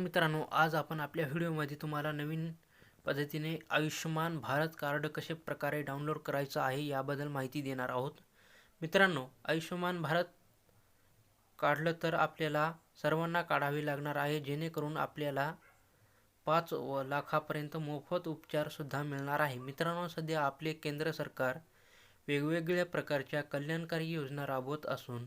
मित्रांनो आज आपण आपल्या व्हिडिओमध्ये तुम्हाला नवीन पद्धतीने आयुष्यमान भारत कार्ड कशा प्रकारे डाउनलोड करायचं आहे याबद्दल माहिती देणार आहोत. मित्रांनो आयुष्यमान भारत काढलं तर आपल्याला सर्वांना काढावे लागणार आहे जेणेकरून आपल्याला पाच व लाखापर्यंत मोफत उपचारसुद्धा मिळणार आहे. मित्रांनो सध्या आपले केंद्र सरकार वेगवेगळ्या प्रकारच्या कल्याणकारी योजना राबवत असून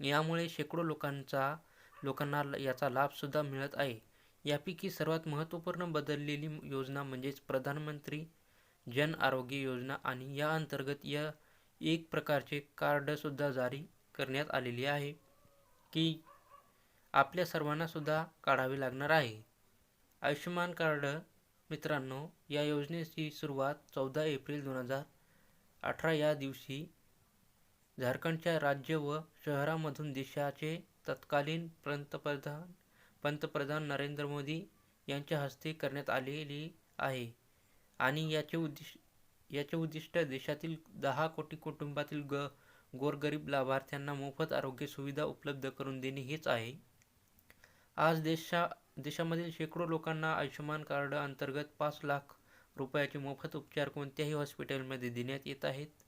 यामुळे शेकडो लोकांचा लोकांना याचा लाभसुद्धा मिळत आहे. यापैकी सर्वात महत्त्वपूर्ण बदललेली योजना म्हणजेच प्रधानमंत्री जन आरोग्य योजना आणि या अंतर्गत या एक प्रकारचे कार्डसुद्धा जारी करण्यात आलेली आहे की आपल्या सर्वांनासुद्धा काढावे लागणार आहे. आयुष्यमान कार्ड मित्रांनो या योजनेची सुरुवात चौदा एप्रिल दोन हजार अठरा या दिवशी झारखंडच्या राज्य व शहरामधून देशाचे तत्कालीन पंतप्रधान पंतप्रधान नरेंद्र मोदी यांच्या हस्ते करण्यात आलेली आहे. आणि याचे उद्दिष्ट याचे उद्दिष्ट देशातील दहा कोटी कुटुंबातील ग गोरगरीब लाभार्थ्यांना मोफत आरोग्य सुविधा उपलब्ध करून देणे हेच आहे. आज देशा देशामधील शेकडो लोकांना आयुष्यमान कार्ड अंतर्गत पाच लाख रुपयाचे मोफत उपचार कोणत्याही हॉस्पिटलमध्ये देण्यात येत आहेत?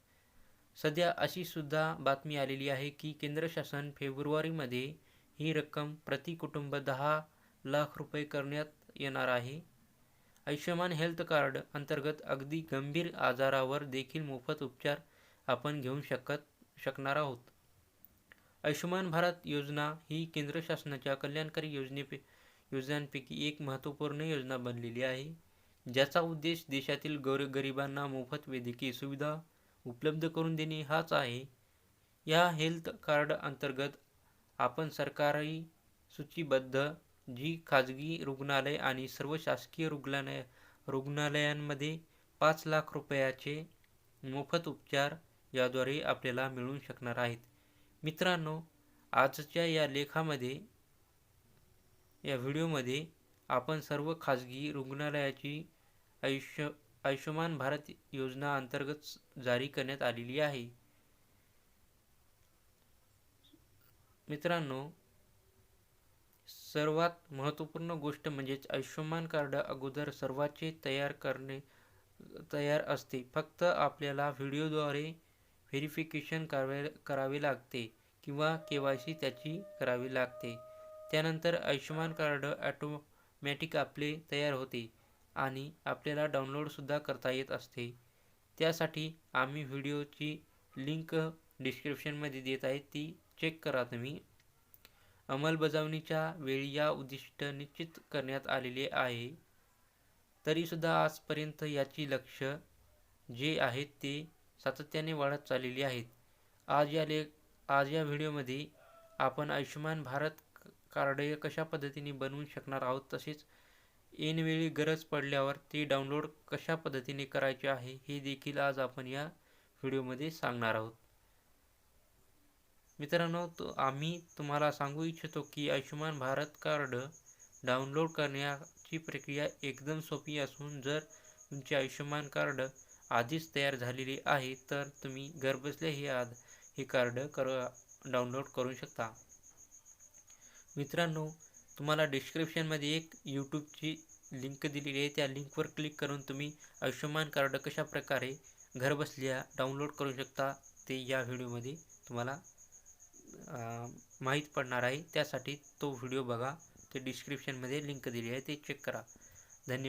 सध्या अशी सुद्धा बातमी आलेली आहे की केंद्र शासन फेब्रुवारीमध्ये ही रक्कम प्रति कुटुंब दहा लाख रुपये करण्यात येणार आहे. आयुष्यमान हेल्थ कार्ड अंतर्गत अगदी गंभीर आजारावर देखील मोफत उपचार आपण घेऊ शकत शकणार आहोत. आयुष्यमान भारत योजना ही केंद्र शासनाच्या कल्याणकारी योजनेपे योजनांपैकी एक महत्त्वपूर्ण योजना बनलेली आहे. ज्याचा उद्देश देशातील गोरगरिबांना मोफत वैद्यकीय सुविधा उपलब्ध करून देणे हाच आहे. या हेल्थ कार्ड अंतर्गत आपण सरकारी सूचीबद्ध जी खाजगी रुग्णालय आणि सर्व शासकीय रुग्णालय रुग्णालयांमध्ये पाच लाख रुपयाचे मोफत उपचार याद्वारे आपल्याला मिळू शकणार आहेत. मित्रांनो आजच्या या लेखामध्ये या व्हिडिओमध्ये आपण सर्व खाजगी रुग्णालयाची आयुष्य आयुष्यमान भारत योजना अंतर्गत जारी करण्यात आलेली आहे. मित्रांनो सर्वात महत्त्वपूर्ण गोष्ट म्हणजेच आयुष्यमान कार्ड अगोदर सर्वाचे तयार करणे तयार असते. फक्त आपल्याला व्हिडिओद्वारे व्हेरिफिकेशन करावे करावे लागते किंवा के वाय सी त्याची करावी लागते. त्यानंतर आयुष्यमान कार्ड ॲटोमॅटिक आपले तयार होते. आणि आपल्याला डाउनलोडसुद्धा करता येत असते. त्यासाठी आम्ही व्हिडिओची लिंक डिस्क्रिप्शनमध्ये देत आहे ती चेक करा तुम्ही. अंमलबजावणीच्या वेळी या उद्दिष्ट निश्चित करण्यात आलेले आहे. तरीसुद्धा आजपर्यंत याची लक्ष जे आहेत ते सातत्याने वाढत चाललेली आहेत. आज या लेख आज या व्हिडिओमध्ये आपण आयुष्यमान भारत कार्ड कशा पद्धतीने बनवू शकणार आहोत तसेच ऐनवेळी गरज पडल्यावर ते डाउनलोड कशा पद्धतीने करायचे आहे हे देखील आज आपण या व्हिडिओमध्ये सांगणार आहोत. मित्रांनो तो आम्ही तुम्हाला सांगू इच्छितो की आयुष्यमान भारत कार्ड डाउनलोड करण्याची प्रक्रिया एकदम सोपी असून जर तुमचे आयुष्यमान कार्ड आधीच तयार झालेले आहे तर तुम्ही घरबसल्या हे आज हे कार्ड कर डाउनलोड करू शकता. मित्रांनो तुम्हाला डिस्क्रिप्शनमध्ये एक यूट्यूबची लिंक दिलेली आहे. त्या लिंकवर क्लिक करून तुम्ही आयुष्यमान कार्ड कशा प्रकारे घरबसल्या डाउनलोड करू शकता ते या व्हिडिओमध्ये तुम्हाला माहीत पडणार आहे. त्यासाठी तो व्हिडिओ बघा. ते डिस्क्रिप्शनमध्ये लिंक दिली आहे. ते चेक करा. धन्यवाद.